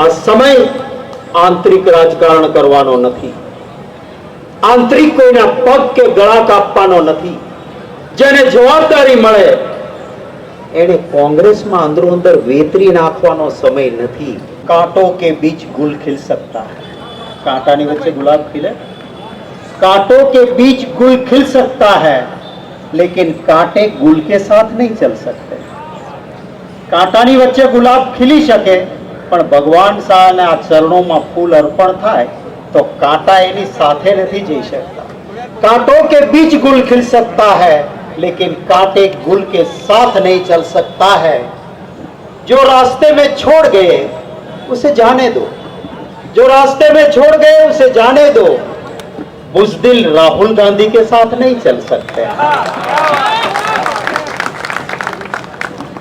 આ સમય આંતરિક રાજકારણ કરવાનો નથી આંતરિક કોઈના પગ કે ગળા કાપવાનો નથી જેને જવાબદારી મળે એને કોંગ્રેસમાં અંદરો અંદર વેતરી નાખવાનો સમય નથી કાંટો કે બીજ ગુલ ખીલ સકતા કાંટાની વચ્ચે ગુલાબ ખીલે कांटों के बीच गुल खिल सकता है लेकिन कांटे गुल के साथ नहीं चल सकते कांटानी बच्चे गुलाब खिली सके પણ ભગવાન શાહના ચરણોમાં ફૂલ અર્પણ થાય તો કાંટા એની સાથે નથી જઈ શકતા कांटों के बीच गुल खिल सकता है लेकिन कांटे गुल के साथ नहीं चल सकता है जो रास्ते में छोड़ गए उसे जाने दो जो रास्ते में छोड़ गए उसे जाने दो बुजदिल राहुल गांधी के साथ नहीं चल सकते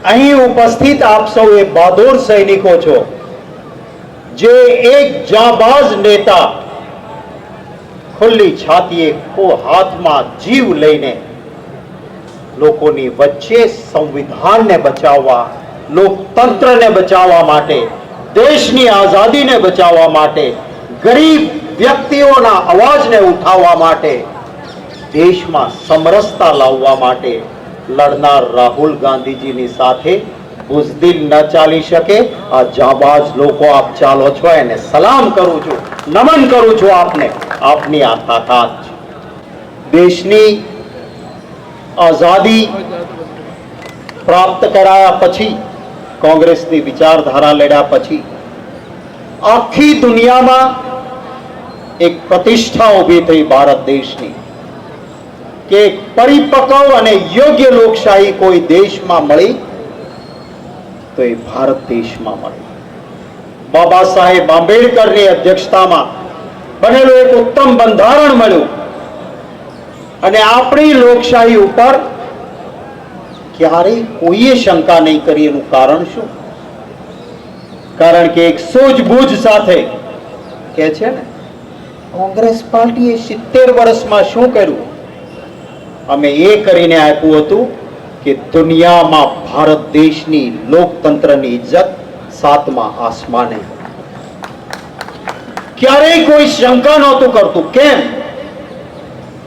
અહીં ઉપસ્થિત આપ સૌ એ બહાદુર સૈનિકો છો જે એક જાબાજ નેતા ખુલ્લી છાતીએ કો હાથમાં જીવ લઈને લોકોની વચ્ચે સંવિધાનને બચાવવા, લોકતંત્રને બચાવવા માટે, દેશની આઝાદીને બચાવવા માટે, ગરીબ વ્યક્તિઓના અવાજને ઉઠાવવા માટે, દેશમાં સમરસતા લાવવા માટે લડનાર રાહુલ ગાંધીજીની સાથે બુઝદિલ ન ચાલી શકે આ જાબાજ લોકો આપ ચાલો છો એને સલામ કરું છું નમન કરું છું આપને આપની આ તાકાત દેશની આઝાદી પ્રાપ્ત કરાયા પછી કોંગ્રેસની વિચારધારા લડ્યા પછી આખી દુનિયામાં એક પ્રતિષ્ઠા ઊભી થઈ ભારત દેશની કે પરિપક્વ અને યોગ્ય લોકશાહી કોઈ દેશમાં મળી તો એ ભારત દેશમાં મળી બાબા સાહેબ આંબેડકરની અધ્યક્ષતામાં બનેલું એક ઉત્તમ બંધારણ મળ્યું. અને આપણી લોકશાહી ઉપર ક્યારેય કોઈએ શંકા નહીં કરી એનું કારણ શું? કારણ કે એક સૂઝબૂઝ સાથે કે છે ને, કોંગ્રેસ પાર્ટીએ સિત્તેર વર્ષમાં શું કર્યું? અમે એ કરીને આપ્યું હતું કે દુનિયામાં ભારત દેશની લોકતંત્રની ઇજ્જત સાતમા આસમાને ક્યારેય કોઈ શંકા નહોતું કરતું. કેમ?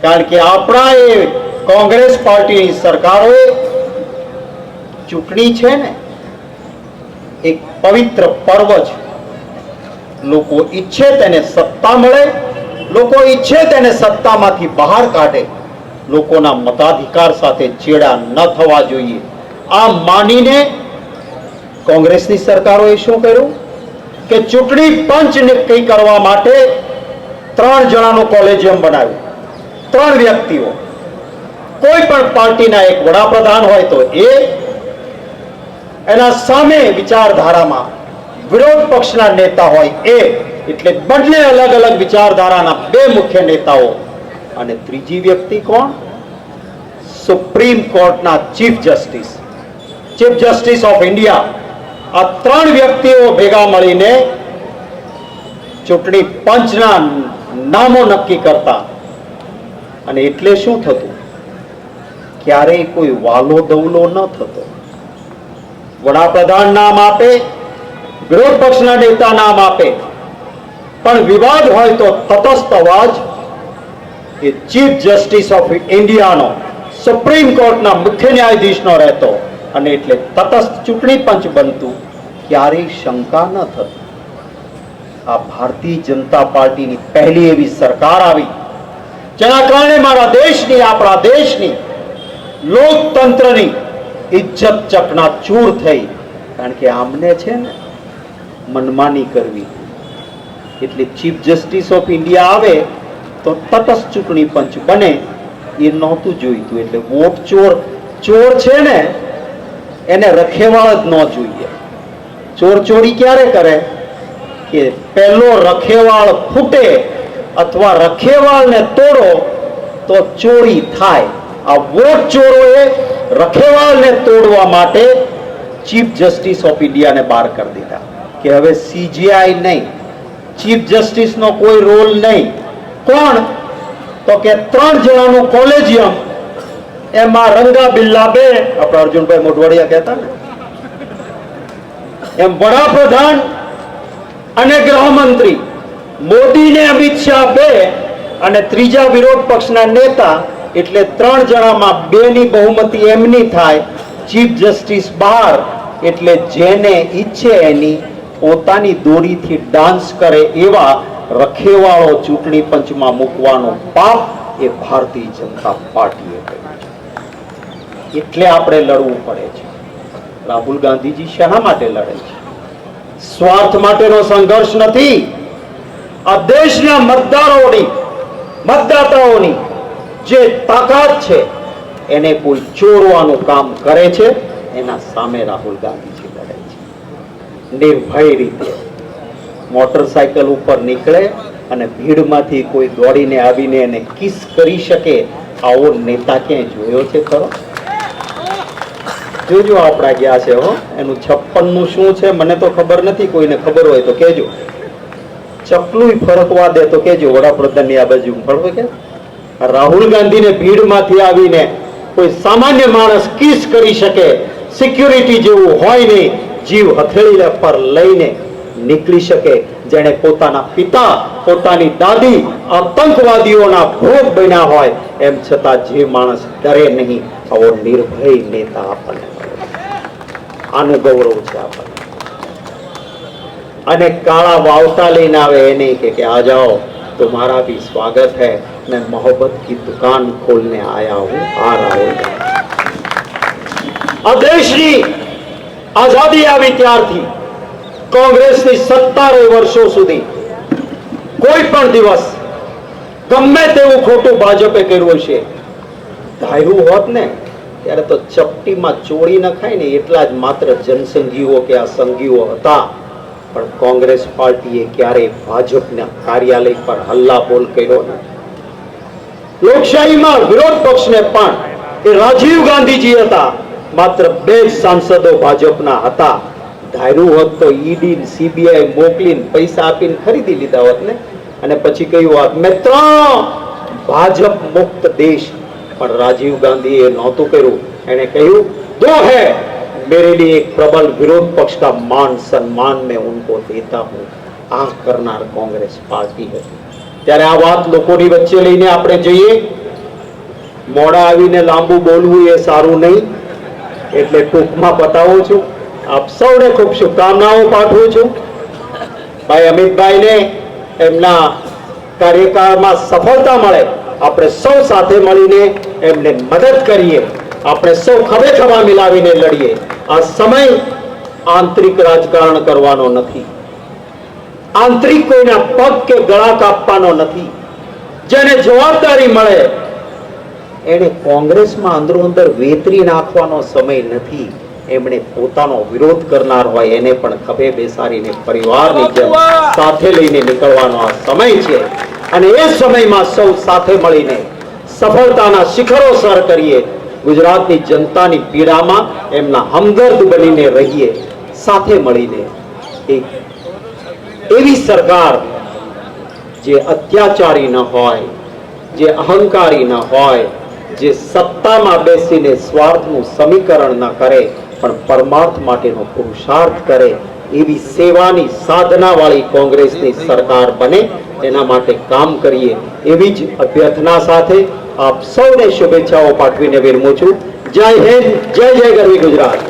કારણ કે આપણા એ કોંગ્રેસ પાર્ટીની સરકારો ચૂંટણી છે ને, એક પવિત્ર પર્વ છે. લોકો ઈચ્છે તેને સત્તા મળે, લોકો ઈચ્છે તેને સત્તામાંથી બહાર કાઢે. લોકોના મતાધિકાર સાથે ચેડા ન થવા જોઈએ. આ માનીને કોંગ્રેસની સરકારોએ શું કર્યું? કે ચૂંટણી પંચ નક્કી કરવા માટે ત્રણ જણાનું કોલેજિયમ બનાવ્યું. ત્રણ વ્યક્તિઓ. કોઈ પણ પાર્ટીના એક વડાપ્રધાન હોય તો એ એના સામે વિચારધારામાં વિરોધ પક્ષના નેતા હોય એ. એટલે બંને અલગ અલગ વિચારધારાના બે મુખ્ય નેતાઓ અને ત્રીજી વ્યક્તિ કોણ? સુપ્રીમ કોર્ટના chief justice chief justice of India આ ત્રણ વ્યક્તિઓ ભેગા મળીને ચૂંટણી પંચના નામો નક્કી કરતા. અને એટલે શું થતું? ક્યારેય કોઈ વાલો દવલો ન થતો. વડાપ્રધાન નામ આપે, વિરોધ પક્ષના નેતા નામ આપે. પણ વિવાદ હોય તો તટસ્થ અવાજ એ ચીફ જસ્ટિસ ઓફ ઇન્ડિયાનો સુપ્રીમ કોર્ટના મુખ્ય ન્યાયાધીશનો રહેતો અને એટલે તટસ્થ ચૂંટણી પંચ બનતું ક્યારેય શંકા ન થતી. આ ભારતીય જનતા પાર્ટીની પહેલી એવી સરકાર આવી, જેના કારણે મારા દેશની, આપણા દેશની, લોકતંત્રની ઇજ્જત ચકનાચૂર થઈ. કારણ કે આમને છે ને મનમાની કરવી. એટલે ચીફ જસ્ટિસ ઓફ ઇન્ડિયા આવે તો તટસ્થ ચૂંટણી પંચ બને, એ નહોતું જોઈતું. એટલે વોટ ચોર ચોર છે ને, એને રખેવાળ જ ન જોઈએ. ચોર ચોરી ક્યારે કરે? કે પહેલો રખેવાળ ફૂટે અથવા રખેવાળને તોડો, તો ચોરી થાય. આ વોટ ચોરોએ રખેવાળને તોડવા માટે ચીફ જસ્ટિસ ઓફ ઇન્ડિયાને બહાર કરી દીધા. કે હવે સીજીઆઈ નહીં. ચીફ જસ્ટિસનો કોઈ રોલ નહીં. કોણ? તો કે ત્રણ જણાનું કોલેજિયમ. એમાં રંગા બિલ્લા બે. આપણે અર્જુનભાઈ મોઢવાડિયા કહેતા ને. એમ વડાપ્રધાન ગૃહમંત્રી. મોદીને અમિત શાહ બે અને ત્રીજા વિરોધ પક્ષના નેતા. એટલે ત્રણ જણામાં બેની બહુમતી એમની થાય. ચીફ જસ્ટિસ બાર. એટલે જેને ઈચ્છે એની પોતાની દોરીથી ડાન્સ કરે એવા રખેવાળો ચૂંટણી પંચમાં મૂકવાનો પાપ એ ભારતીય જનતા પાર્ટીએ કર્યું છે. એટલે આપણે લડવું પડે છે. રાહુલ ગાંધીજી શા માટે લડે છે. સ્વાર્થ માટેનો સંઘર્ષ નથી. આ દેશના મતદારોની, મતદાતાઓની જે તાકાત છે, એને કોઈ ચોરવાનું કામ કરે છે, એના સામે રાહુલ ગાંધીજી લડે છે. નિર્ભય રીતે. મોટરસાયકલ ઉપર નીકળે અને ભીડમાંથી કોઈ દોડીને આવીને એને કિસ કરી શકે, આવો નેતા ક્યાંય જોયો છે ખરો? જોજો આપણા ગયા છે હો. એનું છપ્પનનું શું છે મને તો ખબર નથી, કોઈને ખબર હોય તો કહેજો. ચપલું ફરકવા દે તો કેજો વડાપ્રધાનની આ બાજુ ફરવે કે રાહુલ ગાંધીને ભીડમાંથી આવીને કોઈ સામાન્ય માણસ કિસ કરી શકે. સિક્યુરિટી જેવું હોય નહીં, જીવ હથેળી પર લઈને નીકળી શકે જેણે પોતાના પિતા પોતાની દાદી આતંકવાદીઓના ભોગ બન્યા હોય એમ છતાં જે માણસ ડરે નહીં આવો નિર્ભય નેતા આપણને મળે છે. આનું ગૌરવ છે આપણને અને કાળા વાવટા લઈને આવે એને કે કે આ જાઓ तुम्हारा भी स्वागत है मैं मोहब्बत की दुकान खोलने आया हूं आ राहुल આ દેશની આઝાદી આવી ત્યારથી કોંગ્રેસની સત્તારે વર્ષો સુધી કોઈ પણ દિવસ ગમે તેવું ખોટું ભાજપે કર્યું છે. ધાર્યું હોત ને, ત્યારે તો ચપટીમાં ચોળી નખાય ખાય ને એટલા જ માત્ર જનસંઘીઓ કે આ સંઘીઓ હતા. પણ કોંગ્રેસ પાર્ટીએ ક્યારેય ભાજપના કાર્યાલય પર હલ્લા બોલ કર્યો નથી લોકશાહીમાં વિરોધ પક્ષને પણ એ રાજીવ ગાંધીજી હતા. માત્ર બે સાંસદો ભાજપના હતા. ધાર્યું હોત તો ઈડી સીબીઆઈ મોકલીને પૈસા આપીને ખરીદી લીધા હોત ને અને પછી કહ્યું હોત મેં ત્રણ ભાજપ મુક્ત દેશ પણ રાજીવ ગાંધીએ નહોતું કર્યું એને કહ્યું દો હૈ मेरे लिए एक प्रबल विरोध पक्ष का मान सम्मान मैं उनको देता हूं આ કરનાર કોંગ્રેસ પાર્ટી હતી ત્યારે આ વાત લોકોની વચ્ચે લઈને આપણે જઈએ મોડા આવીને લાંબુ બોલવું એ સારું નહીં એટલે ટૂંકમાં બતાવું છું આપ સૌને ખૂબ શુભકામનાઓ પાઠવું છું. ભાઈ અમિતભાઈને એમના કાર્યકાળમાં સફળતા મળે, આપણે સૌ સાથે મળીને એમને મદદ કરીએ. આપણે સૌ ખભે ખભા મિલાવીને લડીએ. આ સમય આંતરિક રાજકારણ કરવાનો નથી. આંતરિક કોઈના પગ કે ગળા કાપવાનો નથી. જેને જવાબદારી મળે, એને કોંગ્રેસમાં અંદરો અંદર વેતરી નાખવાનો સમય નથી. એમણે પોતાનો વિરોધ કરનાર હોય એને પણ ખભે બેસાડીને પરિવારની જેમ સાથે લઈને નીકળવાનો આ સમય છે. અને એ સમયમાં સૌ સાથે મળીને સફળતાના શિખરો સર કરીએ. ગુજરાતની જનતાની પીડામાં એમના હમદર્દ બનીને રહીએ સાથે મળીને. એક એવી સરકાર જે અત્યાચારી ન હોય જે અહંકારી ન હોય જે સત્તામાં બેસીને સ્વાર્થનું સમીકરણ ન કરે પણ પરમાર્થ માટેનો પુરુષાર્થ કરે એવી સેવાની સાધના વાળી કોંગ્રેસની સરકાર બને એના માટે કામ કરીએ એવી જ અભ્યર્થના સાથે આપ સૌને શુભેચ્છાઓ પાઠવીને વિરમું છું. જય હિન્દ, જય જય ગરવી ગુજરાત.